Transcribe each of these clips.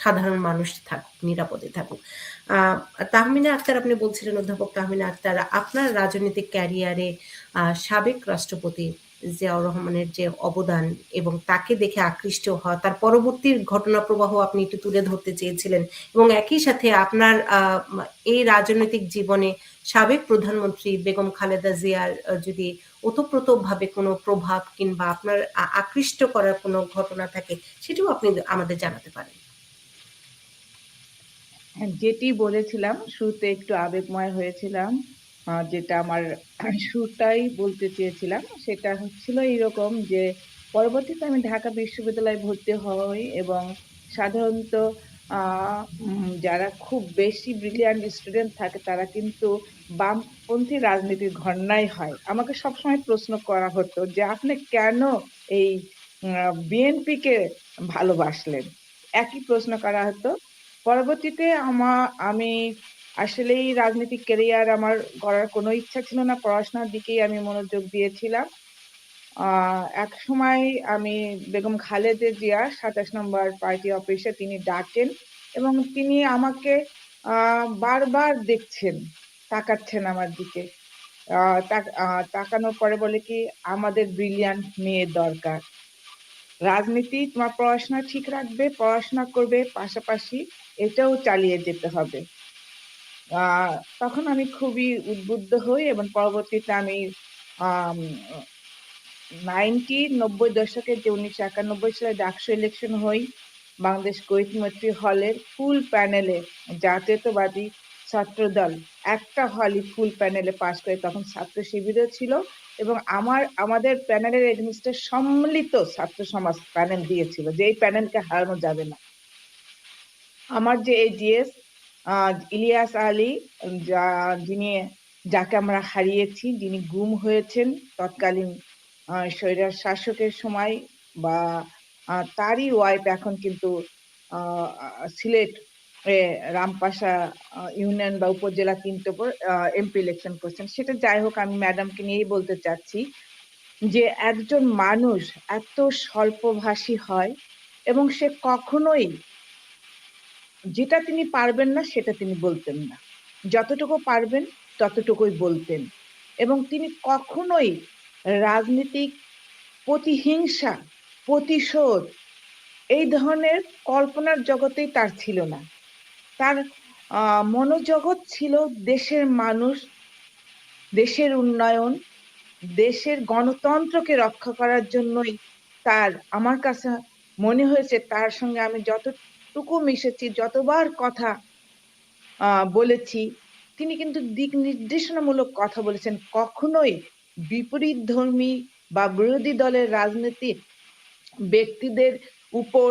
সাধারণ মানুষ থাকুক, নিরাপদে থাকুক। তাহমিনা আক্তার আপনি বলছিলেন অধ্যাপক তাহমিনা আক্তার আপনার রাজনৈতিক ক্যারিয়ারে সাবেক রাষ্ট্রপতি জিয়াউর রহমানের যে অবদান এবং তাকে দেখে আকৃষ্ট হওয়া, তার পরবর্তী ঘটনা প্রবাহ আপনি একটু তুলে ধরতে চেয়েছিলেন এবং একই সাথে আপনার এই রাজনৈতিক জীবনে সাবেক প্রধানমন্ত্রী বেগম খালেদা জিয়ার যদি ওতপ্রোতভাবে কোনো প্রভাব কিংবা আপনার আকৃষ্ট করার কোনো ঘটনা থাকে, সেটিও আপনি আমাদের জানাতে পারেন। হ্যাঁ, যেটি বলেছিলাম শুরুতে একটু আবেগময় হয়েছিলাম। যেটা আমার শুরুটাই বলতে চেয়েছিলাম সেটা হচ্ছিল এইরকম যে পরবর্তীতে আমি ঢাকা বিশ্ববিদ্যালয়ে ভর্তি হই এবং সাধারণত যারা খুব বেশি ব্রিলিয়ান্ট স্টুডেন্ট থাকে তারা কিন্তু বামপন্থী রাজনীতির ঘরনাই হয়। আমাকে সবসময় প্রশ্ন করা হতো যে, "আপনি কেন এই বিএনপিকে ভালোবাসলেন?" একই প্রশ্ন করা হতো। পরবর্তীতে আমা আমি আসলেই রাজনৈতিক ক্যারিয়ার আমার করার কোনো ইচ্ছা ছিল না। পড়াশোনার দিকেই আমি মনোযোগ দিয়েছিলাম। এক সময় আমি বেগম খালেদা জিয়া ২৭ নম্বর পার্টি অফিসে তিনি ডাকেন এবং তিনি আমাকে বারবার দেখছেন, তাকাচ্ছেন আমার দিকে। তাকানোর পরে বলে কি, "আমাদের ব্রিলিয়ান্ট মেয়ে দরকার। রাজনীতি তোমার পড়াশোনা ঠিক রাখবে, পড়াশোনা করবে, পাশাপাশি এটাও চালিয়ে যেতে হবে।" তখন আমি খুবই উদ্বুদ্ধ হই এবং পরবর্তীতে আমি 90 90 দশকের যে ১৯৯১ সালে ডাকসু ইলেকশন হই। বাংলাদেশ কুয়েত মৈত্রী হলের ফুল প্যানেলে জাতীয়তাবাদী ছাত্রদল একটা হলই ফুল প্যানেলে পাস করে তখন ছাত্র শিবিরও ছিল এবং আমার, আমাদের প্যানেলের এগেইনস্ট সম্মিলিত ছাত্র সমাজ প্যানেল দিয়েছিল যে এই প্যানেলকে হারানো যাবে না। আমার যে এজিএস ইলিয়াস আলী যা যিনি যাকে আমরা হারিয়েছি, যিনি গুম হয়েছেন তৎকালীন স্বৈরার শাসকের সময় বা তারই ওয়াইফ এখন কিন্তু সিলেট রামপাশা ইউনিয়ন বা উপজেলা ৩ টে উপর এমপি ইলেকশন করছেন। সেটা যাই হোক আমি ম্যাডামকে নিয়েই বলতে চাচ্ছি যে একজন মানুষ এত স্বল্পভাষী হয় এবং সে কখনোই যেটা তিনি পারবেন না সেটা তিনি বলতেন না। যতটুকু পারবেন ততটুকুই বলতেন এবং তিনি কখনোই রাজনীতিক প্রতিহিংসা, প্রতিশোধ এই ধরনের কল্পনার জগতেই তার ছিল না। তার মনোজগৎ ছিল দেশের মানুষ, দেশের উন্নয়ন, দেশের গণতন্ত্রকে রক্ষা করার জন্যই তার আমার কাছে মনে হয়েছে তার সঙ্গে আমি যতটুকু মিশেছি, যতবার কথা বলেছি, তিনি কিন্তু দিক নির্দেশনামূলক কথা বলেছেন। কখনোই বিপরীতধর্মী বা বিরোধী দলের রাজনীতির ব্যক্তিদের উপর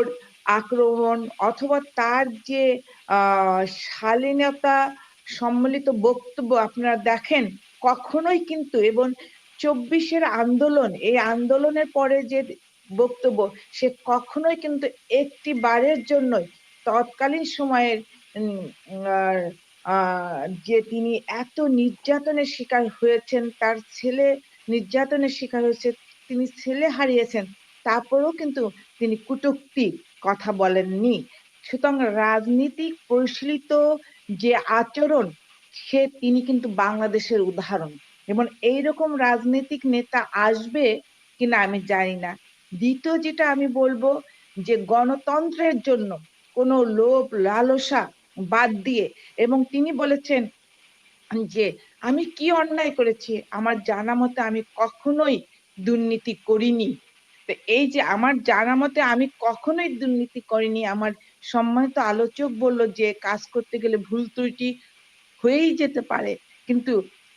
আক্রমণ অথবা তার যে শালীনতা সম্মিলিত বক্তব্য আপনারা দেখেন কখনোই কিন্তু এবং চব্বিশের আন্দোলন, এই আন্দোলনের পরে যে বক্তব্য সে কখনোই কিন্তু একটি বারের জন্যই তৎকালীন সময়ের যে তিনি এত নির্যাতনের শিকার হয়েছেন, তার ছেলে নির্যাতনের শিকার হয়েছে, তিনি ছেলে হারিয়েছেন। তারপরেও কিন্তু তিনি কটূক্তি কথা বলেননি। সুতরাং রাজনীতিক পরিশীলিত যে আচরণ সে তিনি কিন্তু বাংলাদেশের উদাহরণ এবং এইরকম রাজনৈতিক নেতা আসবে কিনা আমি জানি না। দ্বিতীয় যেটা আমি বলব যে গণতন্ত্রের জন্য কোনো লোভ লালসা বাদ দিয়ে এবং তিনি বলেছেন যে, "আমি কি অন্যায় করেছি? আমার জানা মতে আমি কখনোই দুর্নীতি করিনি।" তো এই যে আমার জানা মতে আমি কখনোই দুর্নীতি করিনি। আমার সম্মানিত আলোচক বলল যে কাজ করতে গেলে ভুল ত্রুটি হয়েই যেতে পারে। কিন্তু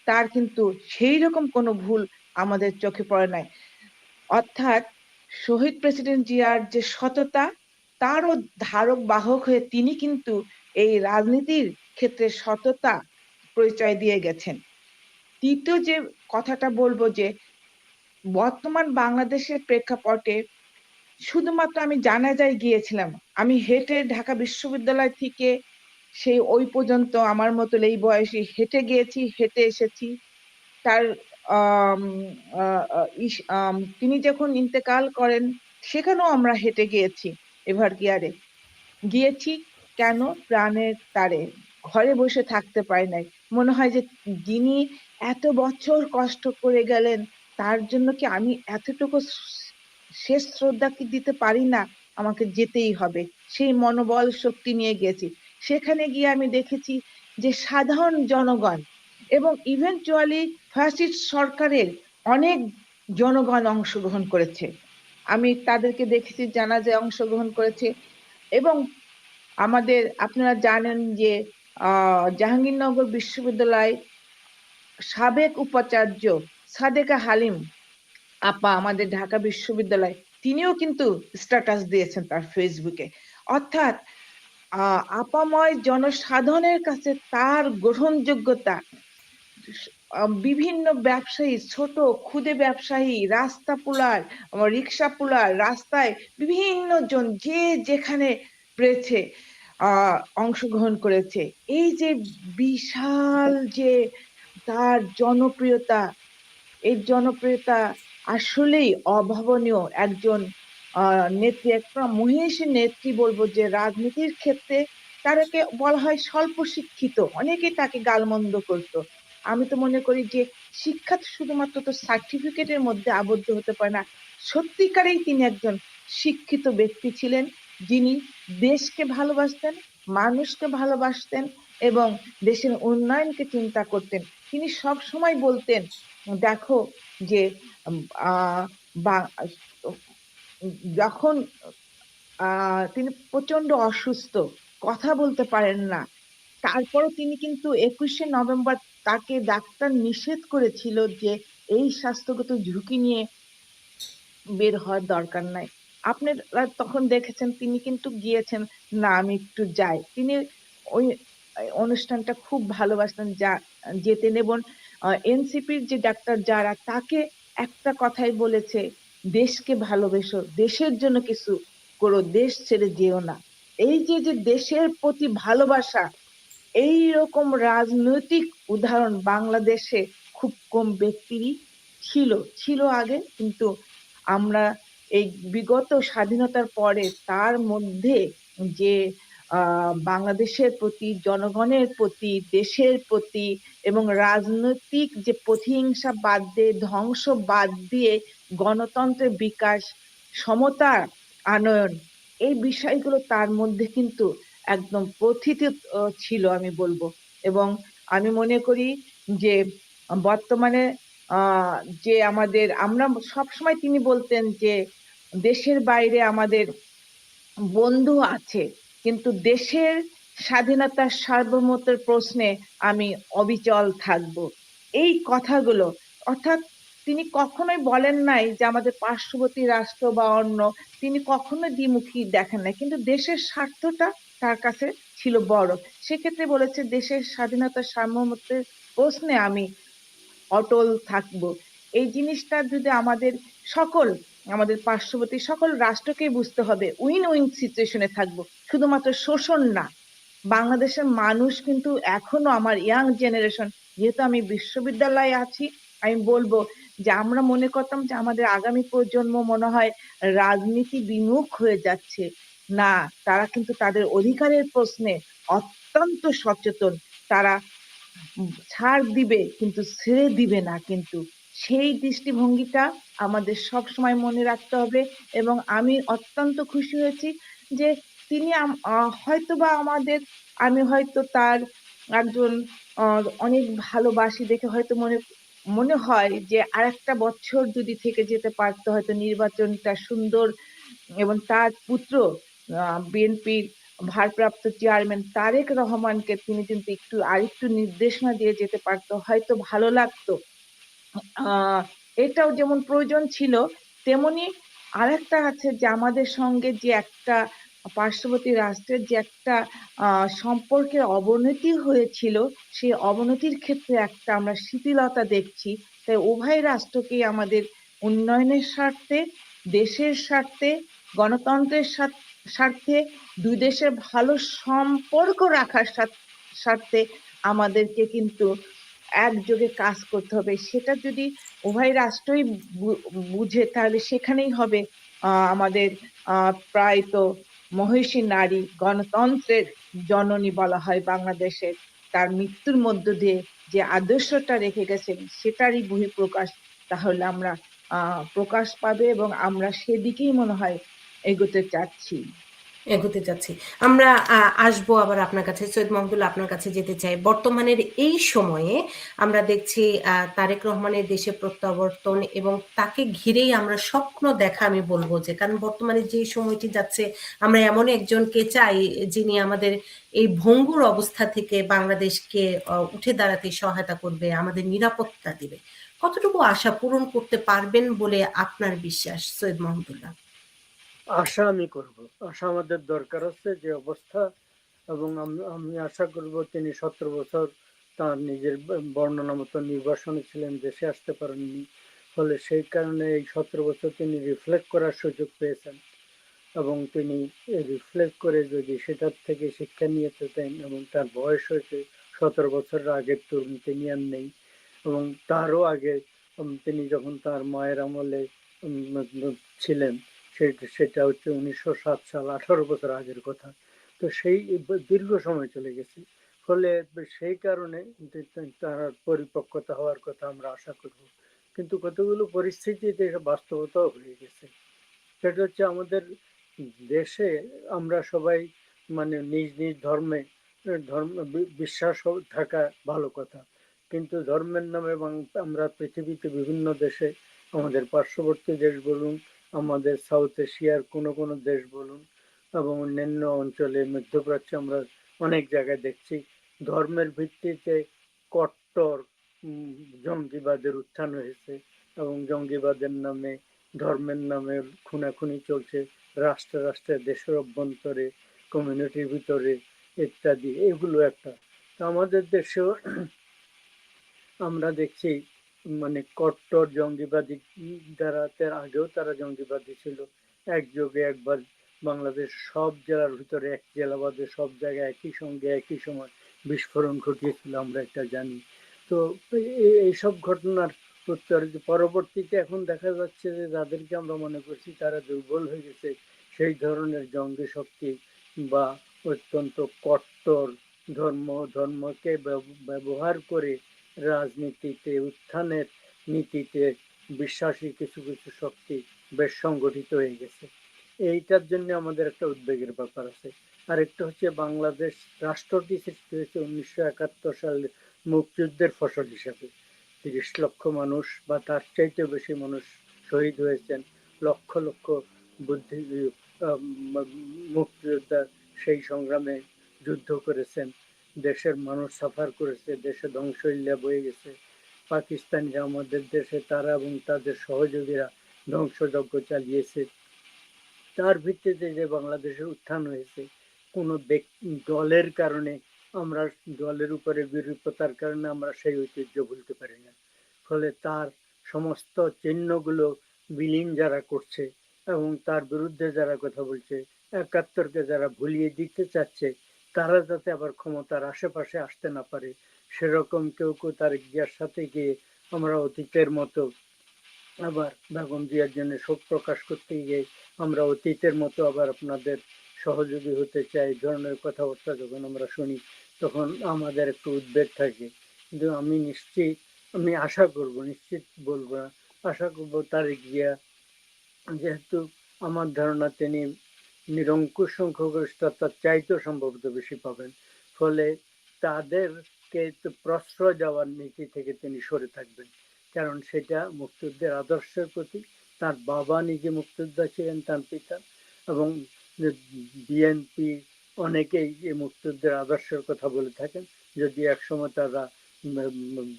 তার কিন্তু সেই রকম কোনো ভুল আমাদের চোখে পড়ে নাই। অর্থাৎ শহীদ প্রেসিডেন্ট জিয়ার যে সততা তারও ধারক বাহক হয়ে তিনি কিন্তু এই রাজনীতির ক্ষেত্রে সততা পরিচয় দিয়ে গেছেন। তৃতীয় যে কথাটা বলব যে বর্তমান বাংলাদেশের প্রেক্ষাপটে শুধুমাত্র আমি জানাজায় গিয়েছিলাম। আমি হেঁটে ঢাকা বিশ্ববিদ্যালয় থেকে সেই ওই পর্যন্ত আমার মতো এই বয়সে হেঁটে গিয়েছি, হেঁটে এসেছি। তার তিনি যখন ইন্তেকাল করেন সেখানেও আমরা হেঁটে গিয়েছি এভার গিয়ারে। গিয়েছি কেন? প্রাণের তারে। ঘরে বসে থাকতে পারি নাই। মনে হয় যে যিনি এত বছর কষ্ট করে গেলেন, তার জন্য কি আমি এতটুকু শেষ শ্রদ্ধা কি দিতে পারি না? আমাকে যেতেই হবে। সেই মনোবল শক্তি নিয়ে গেছি। সেখানে গিয়ে আমি দেখেছি যে সাধারণ জনগণ এবং eventually ফ্যাসিস্ট সরকারের অনেক জনগণ অংশগ্রহণ করেছে। আমি তাদেরকে দেখেছি, জানাজায় অংশগ্রহণ করেছে এবং আমাদের, আপনারা জানেন যে জাহাঙ্গীরনগর বিশ্ববিদ্যালয় সাবেক উপাচার্য সাদেকা হালিম আপা, আমাদের ঢাকা বিশ্ববিদ্যালয়, তিনিও কিন্তু স্ট্যাটাস দিয়েছেন তার ফেসবুকে। অর্থাৎ আপাময় জনসাধারণের কাছে তার গ্রহণযোগ্যতা বিভিন্ন ব্যবসায়ী, ছোট ক্ষুদে ব্যবসায়ী, রাস্তাপুলার, আ রিক্সাপুলার, রাস্তায় বিভিন্ন জন যে যেখানে পেরেছে অংশগ্রহণ করেছে। এই যে বিশাল যে তার জনপ্রিয়তা, এই জনপ্রিয়তা আসলেই অভাবনীয় একজন নেত্রী, একটা মহিষী নেত্রী বলব যে রাজনীতির ক্ষেত্রে তারাকে বলা হয় স্বল্প শিক্ষিত। অনেকেই তাকে গালমন্দ করত। আমি তো মনে করি যে শিক্ষা শুধুমাত্র তো সার্টিফিকেটের মধ্যে আবদ্ধ হতে পারে না। সত্যিকারেই তিনি একজন শিক্ষিত ব্যক্তি ছিলেন, যিনি দেশকে ভালোবাসতেন, মানুষকে ভালোবাসতেন এবং দেশের উন্নয়নকে চিন্তা করতেন। তিনি সবসময় বলতেন, দেখো যে যখন তিনি প্রচণ্ড অসুস্থ, কথা বলতে পারেন না। তারপরও তিনি কিন্তু ২১শে নভেম্বর তাকে ডাক্তার নিষেধ করেছিল যে এই স্বাস্থ্যগত ঝুঁকি নিয়ে বের হওয়ার দরকার নাই। আপনারা তখন দেখেছেন তিনি কিন্তু গিয়েছেন, না আমি একটু যাই। তিনি ওই অনুষ্ঠানটা খুব ভালোবাসতেন যা যেতে আ এনসিপির যে ডাক্তার যারা তাকে একটা কথাই বলেছে, "দেশকে ভালোবেসো, দেশের জন্য কিছু করো, দেশ ছেড়ে যেও না।" এই যে, যে দেশের প্রতি ভালোবাসা, এইরকম রাজনৈতিক উদাহরণ বাংলাদেশে খুব কম ব্যক্তিরই ছিল। ছিল আগে কিন্তু আমরা এই বিগত স্বাধীনতার পরে তার মধ্যে যে বাংলাদেশের প্রতি, জনগণের প্রতি, দেশের প্রতি এবং রাজনৈতিক যে প্রতিহিংসা বাদ দিয়ে, ধ্বংস বাদ দিয়ে গণতন্ত্রের বিকাশ, সমতার আনয়ন এই বিষয়গুলো তার মধ্যে কিন্তু একদম প্রথিত ছিল আমি বলব এবং আমি মনে করি যে বর্তমানে যে আমাদের আমরা সবসময় তিনি বলতেন যে, "দেশের বাইরে আমাদের বন্ধু আছে। কিন্তু দেশের স্বাধীনতার সার্বভৌমত্বের প্রশ্নে আমি অবিচল থাকব।" এই কথাগুলো অর্থাৎ তিনি কখনোই বলেন নাই যে আমাদের পার্শ্ববর্তী রাষ্ট্র বা অন্য তিনি কখনোই দ্বিমুখী দেখেন নাই। কিন্তু দেশের স্বার্থটা তার কাছে ছিল বড়। সেক্ষেত্রে বলেছে দেশের স্বাধীনতার সার্বভৌমত্বের প্রশ্নে আমি অটল থাকব। এই জিনিসটা যদি আমাদের সকল আমাদের পার্শ্ববর্তী সকল রাষ্ট্রকেই বুঝতে হবে। উইন-উইন সিচুয়েশনে এ থাকব। শুধুমাত্র শোষণ না। বাংলাদেশের মানুষ কিন্তু এখনও আমার ইয়াং জেনারেশন যেহেতু আমি বিশ্ববিদ্যালয়ে আছি, আমি বলব যে আমরা মনে করতাম যে আমাদের আগামী প্রজন্ম মনে হয় রাজনীতি বিমুখ হয়ে যাচ্ছে। না, তারা কিন্তু তাদের অধিকারের প্রশ্নে অত্যন্ত সচেতন। তারা ছাড় দিবে কিন্তু ছেড়ে দিবে না কিন্তু। সেই দৃষ্টিভঙ্গিটা আমাদের সবসময় মনে রাখতে হবে এবং আমি অত্যন্ত খুশি হয়েছি যে তিনি হয়তোবা আমাদের আমি হয়তো তার একজন অনেক ভালোবাসি দেখে হয়তো মনে মনে হয় যে আরেকটা বছর যদি থেকে যেতে পারতো হয়তো নির্বাচনটা সুন্দর এবং তার পুত্র বিএনপির ভারপ্রাপ্ত চেয়ারম্যান তারেক রহমানকে তিনি কিন্তু একটু আরেকটু নির্দেশনা দিয়ে যেতে পারত। হয়তো ভালো লাগতো। এটাও যেমন প্রয়োজন ছিল, তেমনি আরেকটা আছে যে আমাদের সঙ্গে যে একটা পার্শ্ববর্তী রাষ্ট্রের যে একটা সম্পর্কের অবনতি হয়েছিল, সেই অবনতির ক্ষেত্রে একটা আমরা শিথিলতা দেখছি। তাই উভয় রাষ্ট্রকেই আমাদের উন্নয়নের স্বার্থে, দেশের স্বার্থে, গণতন্ত্রের স্বার স্বার্থে, দুই দেশের ভালো সম্পর্ক রাখার স্বার স্বার্থে আমাদেরকে কিন্তু একযোগে কাজ করতে হবে। সেটা যদি উভয় রাষ্ট্রই বুঝে তাহলে সেখানেই হবে আমাদের প্রায় তো মহিষী নারী গণতন্ত্রের জননী বলা হয় বাংলাদেশের তার মৃত্যুর মধ্য দিয়ে যে আদর্শটা রেখে গেছেন সেটারই বহিঃপ্রকাশ তাহলে আমরা প্রকাশ পাবে এবং আমরা সেদিকেই মনে হয় এগোতে চাচ্ছি। এগোতে চাচ্ছি। আমরা আসব আবার আপনার কাছে, সৈয়দ মাহমুদুল্লাহ আপনার কাছে যেতে চাই। বর্তমানের এই সময়ে আমরা দেখছি তারেক রহমানের দেশে প্রত্যাবর্তন এবং তাকে ঘিরেই আমরা স্বপ্ন দেখা আমি বলব যে, কারণ বর্তমানে যে সময়টি যাচ্ছে, আমরা এমন একজনকে চাই যিনি আমাদের এই ভঙ্গুর অবস্থা থেকে বাংলাদেশকে উঠে দাঁড়াতে সহায়তা করবে, আমাদের নিরাপত্তা দিবে। কতটুকু আশা পূরণ করতে পারবেন বলে আপনার বিশ্বাস, সৈয়দ মাহমুদুল্লাহ? আশা আমি করব। আশা আমাদের দরকার আছে যে অবস্থা, এবং আমি আশা করব তিনি সতেরো বছর তার নিজের বর্ণনা মতো নির্বাসনে ছিলেন, দেশে আসতে পারেননি। ফলে সেই কারণে এই সতেরো বছর তিনি রিফ্লেক্ট করার সুযোগ পেয়েছেন। এবং তিনি রিফ্লেক্ট করে যদি সেটার থেকে শিক্ষা নিয়ে যেতেন এবং তার বয়স হয়েছে সতেরো বছরের আগের তরুণ তিনি আর নেই। এবং তারও আগে তিনি যখন তার মায়ের আমলে ছিলেন সেটা হচ্ছে উনিশশো সাত সাল, আঠারো বছর আগের কথা। তো সেই দীর্ঘ সময় চলে গেছে। ফলে সেই কারণে তার পরিপক্কতা হওয়ার কথা আমরা আশা করব। কিন্তু কতগুলো পরিস্থিতিতে বাস্তবতাও হয়ে গেছে। সেটা হচ্ছে আমাদের দেশে আমরা সবাই মানে নিজ নিজ ধর্মে, ধর্ম, বিশ্বাস থাকা ভালো কথা। কিন্তু ধর্মের নামে আমরা পৃথিবীতে বিভিন্ন দেশে আমাদের পার্শ্ববর্তী দেশ বলুন আমাদের সাউথ এশিয়ার কোনো কোনো দেশ বলুন এবং অন্যান্য অঞ্চলে মধ্যপ্রাচ্যে আমরা অনেক জায়গায় দেখছি। ধর্মের ভিত্তিতে কট্টর জঙ্গিবাদের উত্থান হয়েছে এবং জঙ্গিবাদের নামে, ধর্মের নামে খুনাখুনি চলছে। রাষ্ট্র রাষ্ট্রে দেশের অভ্যন্তরে কমিউনিটির ভিতরে ইত্যাদি, এগুলো একটা। আমাদের দেশেও আমরা দেখছি মানে কট্টর জঙ্গিবাদী তার আগেও তারা জঙ্গিবাদী ছিল। একযোগে একবার বাংলাদেশ সব জেলার ভিতরে এক জেলা বাদে সব জায়গায় একই সঙ্গে একই সময় বিস্ফোরণ ঘটিয়েছিল, আমরা এটা জানি। তো এই- এইসব ঘটনার উত্তর পরবর্তীতে এখন দেখা যাচ্ছে যে যাদেরকে আমরা মনে করছি তারা দুর্বল হয়ে গেছে, সেই ধরনের জঙ্গি শক্তি বা অত্যন্ত কট্টর ধর্ম, ধর্মকে ব্যব- ব্যবহার করে রাজনীতিতে, উত্থানের নীতিতে বিশ্বাসী কিছু কিছু শক্তি বেশ সংগঠিত হয়ে গেছে। এইটার জন্য আমাদের একটা উদ্বেগের ব্যাপার আছে। আরেকটা হচ্ছে বাংলাদেশ রাষ্ট্রটি সৃষ্টি হয়েছে উনিশশো একাত্তর সালে মুক্তিযুদ্ধের ফসল হিসাবে। তিরিশ লক্ষ মানুষ বা তার চাইতে বেশি মানুষ শহীদ হয়েছেন। লক্ষ লক্ষ বুদ্ধি মুক্তিযোদ্ধা সেই সংগ্রামে যুদ্ধ করেছেন। দেশের মানুষ সাফার করেছে, দেশে ধ্বংসলীলা বয়ে গেছে। পাকিস্তান পাকিস্তানিরা আমাদের দেশে তারা এবং তাদের সহযোগীরা ধ্বংসযজ্ঞ চালিয়েছে। তার ভিত্তিতে যে বাংলাদেশের উত্থান হয়েছে, কোনো দলের কারণে আমরা দলের উপরে বিরূপতার কারণে আমরা সেই ঐতিহ্য ভুলতে পারি না। ফলে তার সমস্ত চিহ্নগুলো বিলীন যারা করছে এবং তার বিরুদ্ধে যারা কথা বলছে, একাত্তরকে যারা ভুলিয়ে দিতে চাচ্ছে তারা যাতে আবার ক্ষমতার আশেপাশে আসতে না পারে, সেরকম কেউ কেউ তারেক জিয়ার সাথে গিয়ে আমরা অতীতের মতো আবার বেগম জিয়ার জন্য শোক প্রকাশ করতে গিয়ে আমরা অতীতের মতো আবার আপনাদের সহযোগী হতে চাই ধরনের কথাবার্তা যখন আমরা শুনি তখন আমাদের একটু উদ্বেগ থাকে। কিন্তু আমি নিশ্চিত, আমি আশা করব, নিশ্চিত বলব না, আশা করব তারেক জিয়া যেহেতু আমার ধারণা তিনি নিরঙ্কুশ সংখ্যাগরিষ্ঠতার চাইতেও সম্ভবত বেশি পাবেন। ফলে তাদেরকে প্রশ্রয় দেওয়ার নীতি থেকে তিনি সরে থাকবেন। কারণ সেটা মুক্তিযুদ্ধের আদর্শের প্রতি তার বাবা নিজে মুক্তিযোদ্ধা ছিলেন, তার পিতা। এবং বিএনপি অনেকেই এই মুক্তিযুদ্ধের আদর্শের কথা বলে থাকেন। যদি একসময় তারা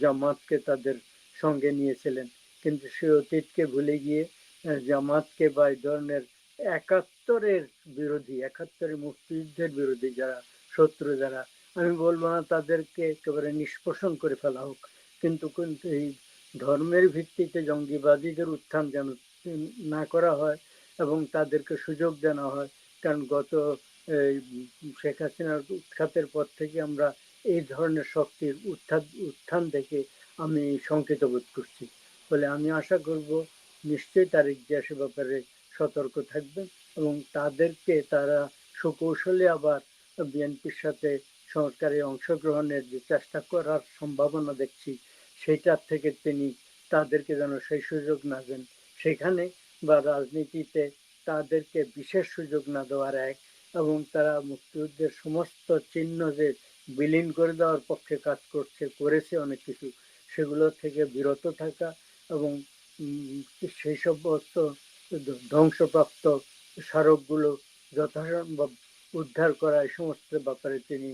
জামাতকে তাদের সঙ্গে নিয়েছিলেন। কিন্তু সে অতীতকে ভুলে গিয়ে জামাতকে বা এই ধরনের একাত্তরের বিরোধী একাত্তরের মুক্তিযুদ্ধের বিরোধী যারা শত্রু যারা আমি বলব না তাদেরকে একেবারে নিষ্পোষণ করে ফেলা হোক কিন্তু কিন্তু এই ধর্মের ভিত্তিতে জঙ্গিবাদীদের উত্থান যেন না করা হয় এবং তাদেরকে সুযোগ দেওয়া হয় কারণ গত এই, শেখ হাসিনার উৎখাতের পর থেকে আমরা এই ধরনের শক্তির উত্থান উত্থান থেকে আমি শঙ্কিত বোধ করছি। ফলে আমি আশা করব নিশ্চয়ই তারিখ জিয়া সে ব্যাপারে সতর্ক থাকবে এবং তাদেরকে তারা সুকৌশলে আবার বিএনপির সাথে সংস্কারে অংশগ্রহণের যে চেষ্টা করার সম্ভাবনা দেখছি, সেটার থেকে তিনি তাদেরকে যেন সেই সুযোগ না দেন। সেখানে বা রাজনীতিতে তাদেরকে বিশেষ সুযোগ না দেওয়ার এক এবং তারা মুক্তিযুদ্ধের সমস্ত চিহ্ন যে বিলীন করে দেওয়ার পক্ষে কাজ করছে, করেছে অনেক কিছু, সেগুলো থেকে বিরত থাকা এবং সেই সমস্ত ধ্বংসপ্রাপ্ত স্মারকগুলো যথাসম্ভব উদ্ধার করা এই সমস্ত ব্যাপারে তিনি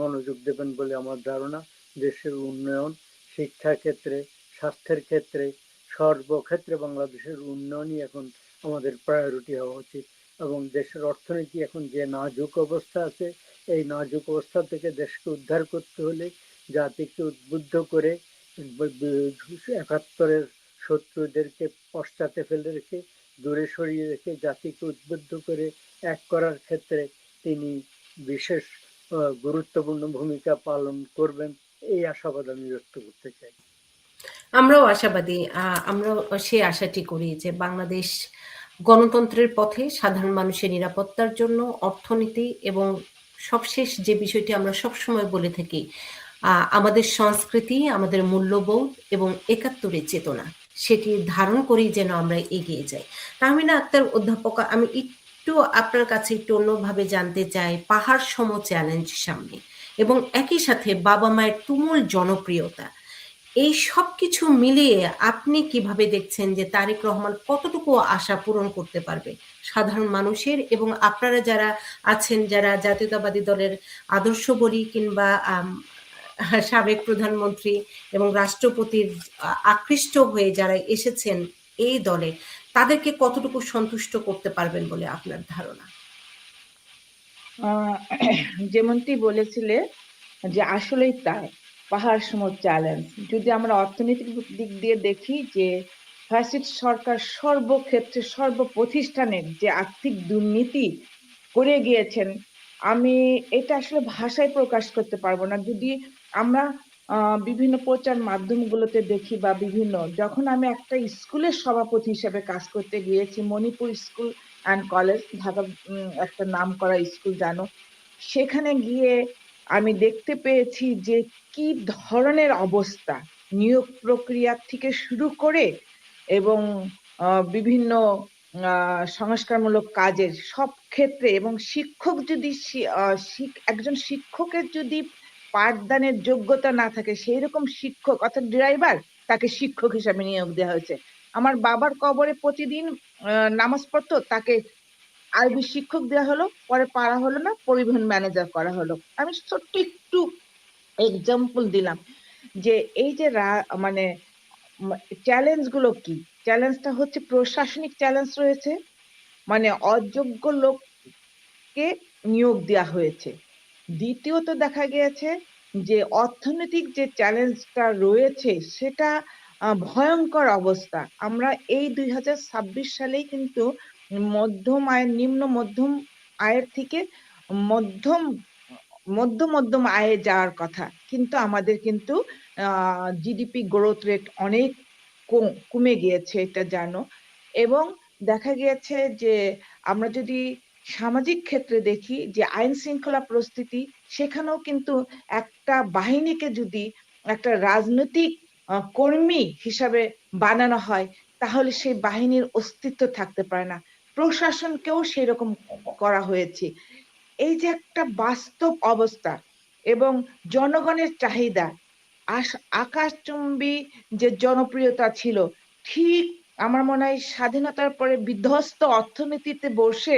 মনোযোগ দেবেন বলে আমার ধারণা। দেশের উন্নয়ন শিক্ষা ক্ষেত্রে, স্বাস্থ্যের ক্ষেত্রে, সর্বক্ষেত্রে বাংলাদেশের উন্নয়নই এখন আমাদের প্রায়োরিটি হওয়া উচিত। এবং দেশের অর্থনীতি এখন যে নাজুক অবস্থা আছে, এই নাজুক অবস্থা থেকে দেশকে উদ্ধার করতে হলে জাতিকে উদ্বুদ্ধ করে একাত্তরের শত্রুদেরকে পশ্চাতে ফেলে রেখে দূরে সরিয়ে রেখে জাতিকে উদ্বুদ্ধ করে এক করার ক্ষেত্রে তিনি বিশেষ গুরুত্বপূর্ণ ভূমিকা পালন করবেন। এই আশাবাদ আমি ব্যক্ত করতে চাই। আমরাও আশাবাদী আহ, আমরাও সেই আশাটি করি যে বাংলাদেশ গণতন্ত্রের পথে সাধারণ মানুষের নিরাপত্তার জন্য অর্থনীতি এবং সবশেষ যে বিষয়টি আমরা সবসময় বলে থাকি আমাদের সংস্কৃতি আমাদের মূল্যবোধ এবং একাত্তরের চেতনা। সেটি ধারণ করেই যেন আমরা এগিয়ে যাই। তাহমিনা আক্তার অধ্যাপক, আমি একটু আপনার কাছে একটু অন্যভাবে জানতে চাই, পাহাড় সম চ্যালেঞ্জ সামনে এবং একই সাথে বাবা মায়ের তুমুল জনপ্রিয়তা। এই সব কিছু মিলিয়ে আপনি কীভাবে দেখছেন যে তারেক রহমান কতটুকু আশা পূরণ করতে পারবে? সাধারণ মানুষের এবং আপনারা যারা আছেন, যারা জাতীয়তাবাদী দলের আদর্শ বলি কিংবা সাবেক প্রধানমন্ত্রী এবং রাষ্ট্রপতির আকৃষ্ট হয়ে যারা এসেছেন এই দলে, তাদেরকে কতটুকু সন্তুষ্ট করতে পারবেন বলে আপনার ধারণা? যেমনটি বলেছিলে যে আসলেই তাই, পাহাড় সম চ্যালেঞ্জ যদি আমরা অর্থনৈতিক দিক দিয়ে দেখি যে ফ্যাসিস্ট সরকার সর্বক্ষেত্রে সর্বপ্রতিষ্ঠানের যে আর্থিক দুর্নীতি করে গিয়েছেন, আমি এটা আসলে ভাষায় প্রকাশ করতে পারব না। যদি আমরা বিভিন্ন প্রচার মাধ্যমগুলোতে দেখি বা বিভিন্ন, যখন আমি একটা স্কুলের সভাপতি হিসেবে কাজ করতে গিয়েছি, Manipur school and college, Dhaka একটা নাম করা স্কুল জানো, সেখানে গিয়ে আমি দেখতে পেয়েছি যে কি ধরনের অবস্থা নিয়োগ প্রক্রিয়া থেকে শুরু করে এবং বিভিন্ন সংস্কারমূলক কাজের সব ক্ষেত্রে এবং শিক্ষক যদি একজন শিক্ষকের যদি পাঠদানের যোগ্যতা না থাকে সেই রকম শিক্ষক, অর্থাৎ ড্রাইভার তাকে শিক্ষক হিসাবে নিয়োগ দেওয়া হয়েছে। আমার বাবার কবরে প্রতিদিন নামাজ পড়তো, তাকে আরবি শিক্ষক দেওয়া হলো, পরে পারা হলো না, পরিবহন ম্যানেজার করা হলো। আমি ছোট্ট একটু এক্সাম্পল দিলাম, যে এই যে মানে চ্যালেঞ্জগুলো কি? চ্যালেঞ্জটা হচ্ছে প্রশাসনিক চ্যালেঞ্জ রয়েছে মানে অযোগ্য লোককে নিয়োগ দেওয়া হয়েছে। দ্বিতীয়ত দেখা গিয়েছে যে অর্থনৈতিক যে চ্যালেঞ্জটা রয়েছে, সেটা ভয়ঙ্কর অবস্থা। আমরা এই দুই হাজার ছাব্বিশ সালেই কিন্তু মধ্যম আয়ের, নিম্ন মধ্যম আয়ের থেকে মধ্যম মধ্য মধ্যম আয়ে যাওয়ার কথা। কিন্তু আমাদের কিন্তু জিডিপি গ্রোথ রেট অনেক কম- কমে গিয়েছে, এটা জানো। এবং দেখা গিয়েছে যে আমরা যদি সামাজিক ক্ষেত্রে দেখি যে আইন শৃঙ্খলা পরিস্থিতি সেখানেও কিন্তু একটা বাহিনীকে যদি একটা রাজনৈতিক কর্মী হিসাবে বানানো হয়, তাহলে সেই বাহিনীর অস্তিত্ব থাকতে পারে না। প্রশাসনকেও সেই রকম করা হয়েছে। এই যে একটা বাস্তব অবস্থা এবং জনগণের চাহিদা আকাশচুম্বী যে জনপ্রিয়তা ছিল, ঠিক আমার মনে হয় স্বাধীনতার পরে বিধ্বস্ত অর্থনীতিতে বসে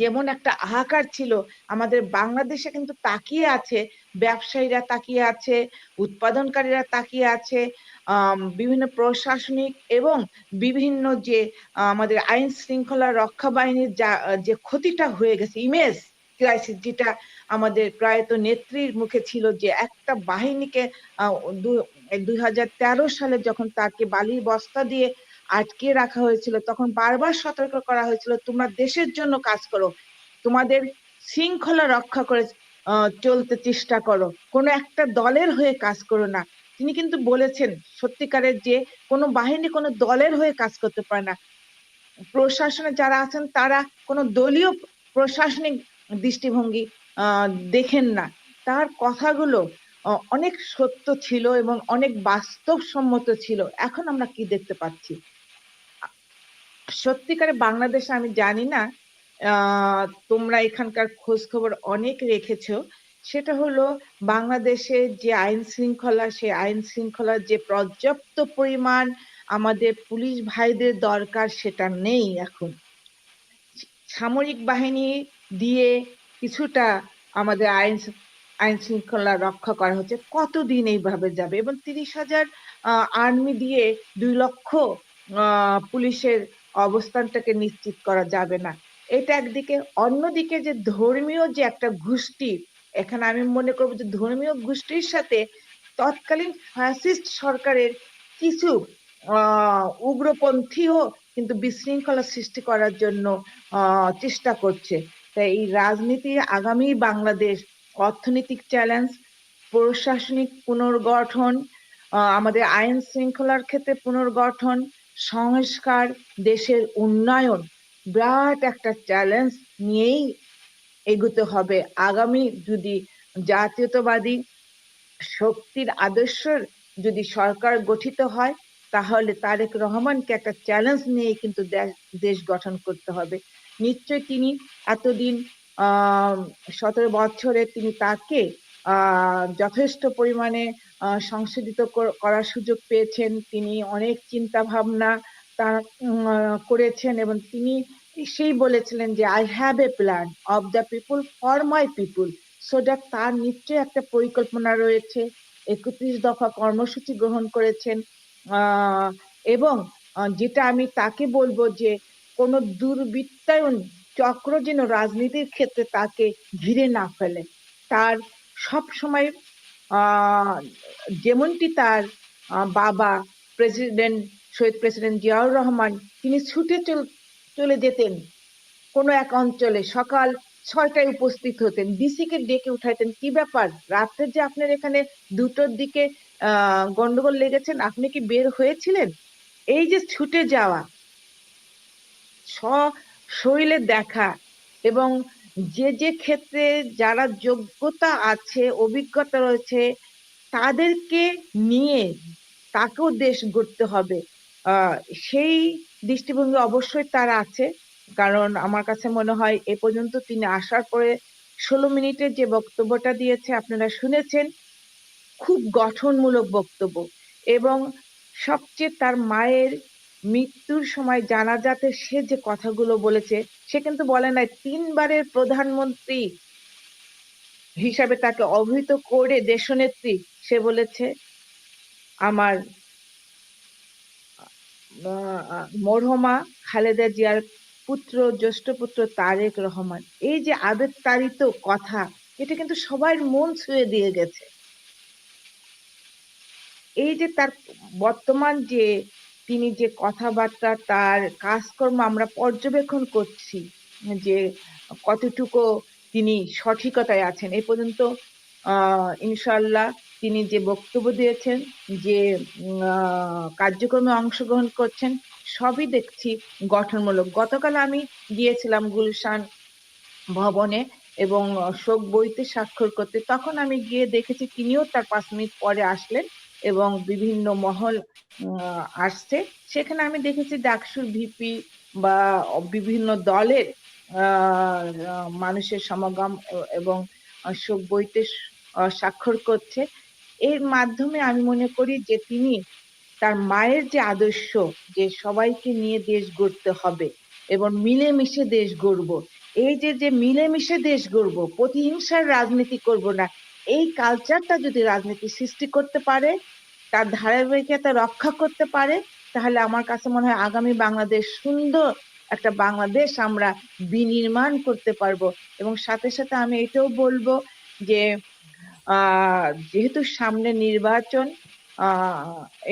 যেমন একটা হাহাকার ছিল, আমাদের বাংলাদেশে কিন্তু তাকিয়ে আছে, ব্যবসায়ীরা তাকিয়ে আছে, উৎপাদনকারীরা তাকিয়ে আছে বিভিন্ন প্রশাসনিক এবং বিভিন্ন যে, আমাদের আইন শৃঙ্খলা রক্ষা বাহিনীর যা, যে ক্ষতিটা হয়ে গেছে, ইমেজ ক্রাইসিস যেটা আমাদের প্রয়াত নেত্রীর মুখে ছিল যে, একটা বাহিনীকে দুই হাজার তেরো সালে যখন তাকে বালির বস্তা দিয়ে আটকে রাখা হয়েছিল। তখন বারবার সতর্ক করা হয়েছিল, তোমরা দেশের জন্য কাজ করো, তোমাদের শৃঙ্খলা রক্ষা করে চলতে চেষ্টা করো। কোনো একটা দলের হয়ে কাজ করো না। তিনি কিন্তু বলেছেন, সত্যিকারের যে কোনো বাহিনী কোনো দলের হয়ে কাজ করতে পারে না। প্রশাসনে যারা আছেন, তারা কোনো দলীয় প্রশাসনিক দৃষ্টিভঙ্গি দেখেন না। তার কথাগুলো অনেক সত্য ছিল এবং অনেক বাস্তবসম্মত ছিল। এখন আমরা কি দেখতে পাচ্ছি? সত্যিকারে বাংলাদেশে আমি জানি না তোমরা এখানকার খোঁজ খবর অনেক রেখেছো। সেটা হলো বাংলাদেশে যে আইন শৃঙ্খলা, সেই আইন শৃঙ্খলার যে পর্যাপ্ত পরিমাণ আমাদের পুলিশ ভাইদের দরকার, সেটা নেই এখন। সামরিক বাহিনী দিয়ে কিছুটা আমাদের আইন আইন শৃঙ্খলা রক্ষা করা হচ্ছে। কতদিন এইভাবে যাবে? এবং তিরিশ হাজার আর্মি দিয়ে দুই লক্ষ পুলিশের অবস্থানটাকে নিশ্চিত করা যাবে না। এটা একদিকে। অন্যদিকে যে ধর্মীয় যে একটা গোষ্ঠী, এখানে আমি মনে করব যে ধর্মীয় গোষ্ঠীর সাথে তৎকালীন ফ্যাসিস্ট সরকারের কিছু উগ্রপন্থীও কিন্তু বিশৃঙ্খলা সৃষ্টি করার জন্য চেষ্টা করছে। তাই এই রাজনীতি, আগামী বাংলাদেশ, অর্থনৈতিক চ্যালেঞ্জ, প্রশাসনিক পুনর্গঠন আমাদের আইন শৃঙ্খলার ক্ষেত্রে পুনর্গঠন সংস্কার দেশের উন্নয়ন বিরাট একটা চ্যালেঞ্জ নিয়েই এগোতে হবে। আগামী যদি জাতীয়তাবাদী শক্তির আদর্শের যদি সরকার গঠিত হয়, তাহলে তারেক রহমানকে একটা চ্যালেঞ্জ নিয়ে কিন্তু দেশ- গঠন করতে হবে। নিশ্চয় তিনি এতদিন, আহ, সতেরো বছরে তিনি তাকে যথেষ্ট পরিমাণে সংশোধিত করার সুযোগ পেয়েছেন। তিনি অনেক চিন্তা ভাবনা তার করেছেন এবং তিনি সেই বলেছিলেন যে I have a plan of the people for my people so that তার নিশ্চয়ই একটা পরিকল্পনা রয়েছে। একত্রিশ দফা কর্মসূচি গ্রহণ করেছেন। এবং যেটা আমি তাকে বলব যে, কোনো দুর্বৃত্তায়ন চক্র যেন রাজনীতির ক্ষেত্রে তাকে ঘিরে না ফেলে। তার সব সময় যেমনটি তার বাবা প্রেসিডেন্ট, শহীদ প্রেসিডেন্ট জিয়াউর রহমান, তিনি ছুটে চল- যেতেন কোনো এক অঞ্চলে। সকাল ছয়টায় উপস্থিত হতেন। ডিসিকে ডেকে উঠাইতেন, কি ব্যাপার? রাত্রে যে আপনার এখানে দুটোর দিকে গন্ডগোল লেগেছেন, আপনি কি বের হয়েছিলেন? এই যে ছুটে যাওয়া শরীরে দেখা এবং যে যে ক্ষেত্রে যারা যোগ্যতা আছে, অভিজ্ঞতা রয়েছে, তাদেরকে নিয়ে তাকেও দেশ গড়তে হবে। সেই দৃষ্টিভঙ্গি অবশ্যই তার আছে, কারণ আমার কাছে মনে হয় এ পর্যন্ত তিনি আসার পরে ষোলো মিনিটের যে বক্তব্যটা দিয়েছে, আপনারা শুনেছেন, খুব গঠনমূলক বক্তব্য এবং সবচেয়ে তার মায়ের মৃত্যুর সময় জানাজাতে সে যে কথাগুলো বলেছে সে কিন্তু বলে নাই তিনবারের প্রধানমন্ত্রী হিসাবে তাকে অভিহিত করে দেশনেত্রী সে বলেছে আমার আহ, খালেদা জিয়ার পুত্র জ্যেষ্ঠ পুত্র তারেক রহমান। এই যে আবেগতাড়িত কথা এটা কিন্তু সবার মন ছুঁয়ে দিয়ে গেছে। এই যে তার বর্তমান যে তিনি যে কথাবার্তা, তার কাজকর্ম আমরা পর্যবেক্ষণ করছি যে কতটুকু তিনি সঠিকতায় আছেন। এই পর্যন্ত ইনশাল্লাহ তিনি যে বক্তব্য দিয়েছেন, যে কার্যক্রমে অংশগ্রহণ করছেন, সবই দেখছি গঠনমূলক। গতকাল আমি গিয়েছিলাম গুলশান ভবনে এবং শোক বইতে স্বাক্ষর করতে। তখন আমি গিয়ে দেখেছি তিনিও তার পাঁচ মিনিট পরে আসলেন। এবং বিভিন্ন মহল আসছে। সেখানে আমি দেখেছি ডাকসুর ভিপি বা বিভিন্ন দলের মানুষের সমাগম এবং শোক বইতে স্বাক্ষর করছে। এর মাধ্যমে আমি মনে করি যে তিনি তার মায়ের যে আদর্শ যে সবাইকে নিয়ে দেশ গড়তে হবে এবং মিলেমিশে দেশ গড়ব। এই যে যে মিলেমিশে দেশ গড়ব, প্রতিহিংসার রাজনীতি করব না, এই কালচারটা যদি রাজনীতি সৃষ্টি করতে পারে তার ধারাবাহিকতা রক্ষা করতে পারে, তাহলে আমার কাছে মনে হয় আগামী বাংলাদেশ সুন্দর একটা বাংলাদেশ আমরা বিনির্মাণ করতে পারব। এবং সাথে সাথে আমি এটাও বলব যে যেহেতু সামনে নির্বাচন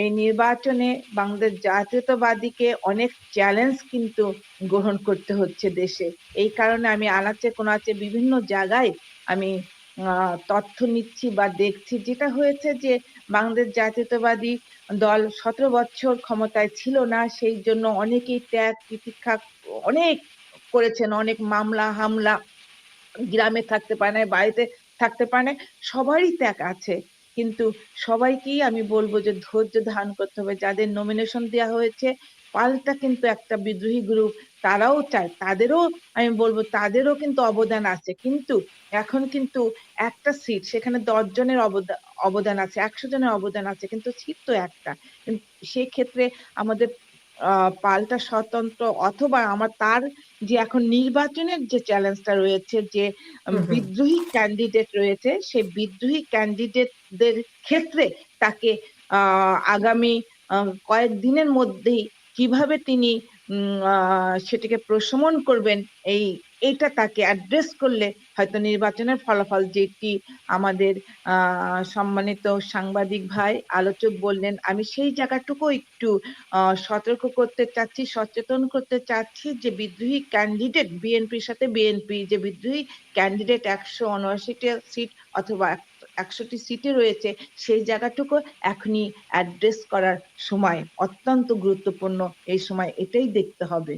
এই নির্বাচনে বাংলাদেশ জাতীয়তাবাদীকে অনেক চ্যালেঞ্জ কিন্তু গ্রহণ করতে হচ্ছে দেশে। এই কারণে আমি আনাচে কোনাচে বিভিন্ন জায়গায় আমি তথ্য নিচ্ছি বা দেখছি। যেটা হয়েছে যে বাংলাদেশ জাতীয়তাবাদী দল ১৭ বছর ক্ষমতায় ছিল না। সেই জন্য অনেকেই ত্যাগ তিতিক্ষা অনেক করেছেন। অনেক মামলা হামলা গ্রামে থাকতে পারে নাই, বাড়িতে থাকতে পারে নাই। সবারই ত্যাগ আছে। কিন্তু সবাইকেই আমি বলব যে ধৈর্য ধারণ করতে হবে। যাদের নমিনেশন দেওয়া হয়েছে পাল্টা কিন্তু একটা বিদ্রোহী গ্রুপ তারাও চায়। তাদেরও আমি বলব তাদেরও কিন্তু অবদান আছে। কিন্তু এখন কিন্তু একটা সিট সেখানে ১০ জনের অবদা অবদান আছে, ১০০ জনের অবদান আছে। কিন্তু সিট তো একটা। কিন সেক্ষেত্রে আমাদের পাল্টা স্বতন্ত্র অথবা আমার তার যে এখন নির্বাচনের যে চ্যালেঞ্জটা রয়েছে যে। বিদ্রোহী ক্যান্ডিডেট রয়েছে, সেই বিদ্রোহী ক্যান্ডিডেটদের ক্ষেত্রে তাকে আগামী কয়েকদিনের মধ্যেই কীভাবে তিনি সেটিকে প্রশমন করবেন এই এইটা তাকে অ্যাড্রেস করলে হয়তো নির্বাচনের ফলাফল যেটি আমাদের সম্মানিত সাংবাদিক ভাই আলোচক বললেন, আমি সেই জায়গাটুকু একটু সতর্ক করতে চাচ্ছি, সচেতন করতে চাচ্ছি যে বিদ্রোহী ক্যান্ডিডেট বিএনপির সাথে বিএনপি যে বিদ্রোহী ক্যান্ডিডেট ১৭৯ টা সিট অথবা এক ১০০ টি সিটে রয়েছে, সেই জায়গাটুকু এখনই অ্যাড্রেস করার সময়। অত্যন্ত গুরুত্বপূর্ণ এই সময় এটাই দেখতে হবে।